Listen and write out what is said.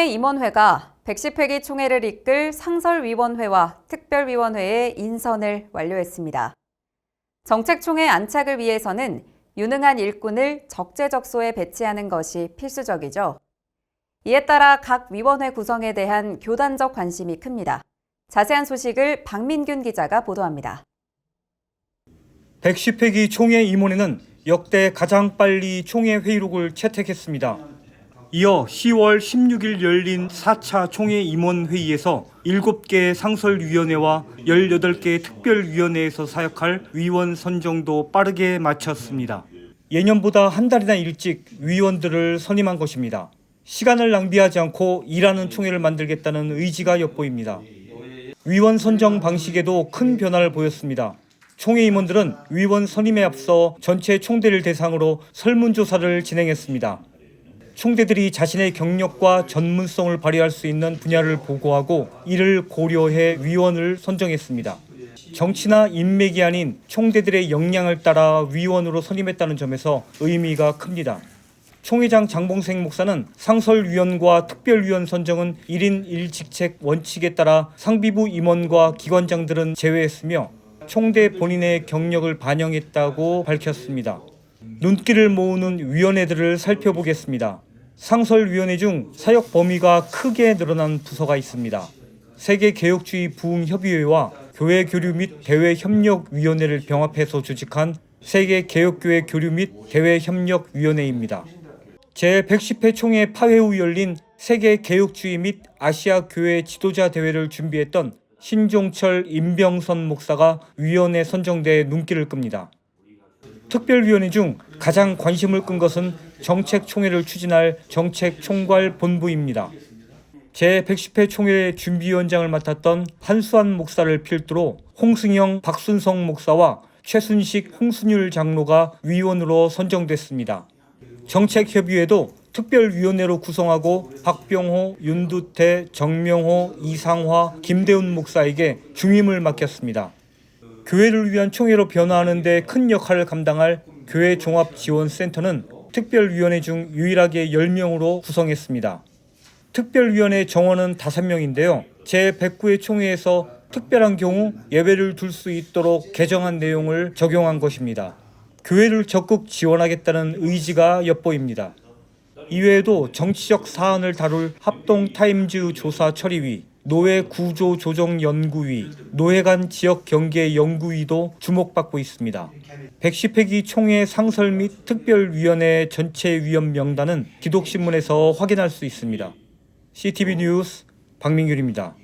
총회 임원회가 110회기 총회를 이끌 상설위원회와 특별위원회의 인선을 완료했습니다. 정책총회 안착을 위해서는 유능한 일꾼을 적재적소에 배치하는 것이 필수적이죠. 이에 따라 각 위원회 구성에 대한 교단적 관심이 큽니다. 자세한 소식을 박민균 기자가 보도합니다. 110회기 총회 임원회는 역대 가장 빨리 총회 회의록을 채택했습니다. 이어 10월 16일 열린 4차 총회 임원 회의에서 7개 상설위원회와 18개 특별위원회에서 사역할 위원 선정도 빠르게 마쳤습니다. 예년보다 한 달이나 일찍 위원들을 선임한 것입니다. 시간을 낭비하지 않고 일하는 총회를 만들겠다는 의지가 엿보입니다. 위원 선정 방식에도 큰 변화를 보였습니다. 총회 임원들은 위원 선임에 앞서 전체 총대를 대상으로 설문조사를 진행했습니다. 총대들이 자신의 경력과 전문성을 발휘할 수 있는 분야를 보고하고 이를 고려해 위원을 선정했습니다. 정치나 인맥이 아닌 총대들의 역량을 따라 위원으로 선임했다는 점에서 의미가 큽니다. 총회장 장봉생 목사는 상설위원과 특별위원 선정은 1인 1직책 원칙에 따라 상비부 임원과 기관장들은 제외했으며 총대 본인의 경력을 반영했다고 밝혔습니다. 눈길을 모으는 위원회들을 살펴보겠습니다. 상설위원회 중 사역 범위가 크게 늘어난 부서가 있습니다. 세계개혁주의 부흥협의회와 교회 교류 및 대외 협력 위원회를 병합해서 조직한 세계 개혁교회 교류 및 대외 협력 위원회입니다. 제 110회 총회 파회 후 열린 세계 개혁주의 및 아시아 교회 지도자 대회를 준비했던 신종철 임병선 목사가 위원회 선정돼 눈길을 끕니다. 특별위원회 중 가장 관심을 끈 것은 정책 총회를 추진할 정책 총괄 본부입니다. 제110회 총회 준비위원장을 맡았던 한수환 목사를 필두로 홍승영, 박순성 목사와 최순식, 홍순율 장로가 위원으로 선정됐습니다. 정책협의회도 특별위원회로 구성하고 박병호, 윤두태, 정명호, 이상화, 김대훈 목사에게 중임을 맡겼습니다. 교회를 위한 총회로 변화하는 데 큰 역할을 감당할 교회 종합 지원 센터는 특별위원회 중 유일하게 10명으로 구성했습니다. 특별위원회 정원은 5명인데요. 제109회 총회에서 특별한 경우 예외를 둘 수 있도록 개정한 내용을 적용한 것입니다. 교회를 적극 지원하겠다는 의지가 엿보입니다. 이외에도 정치적 사안을 다룰 합동 타임즈 조사 처리위, 노예 구조 조정 연구위, 노예 간 지역 경계 연구위도 주목받고 있습니다. 110회기 총회 상설 및 특별위원회 전체 위원 명단은 기독신문에서 확인할 수 있습니다. CTV 뉴스 박민규입니다.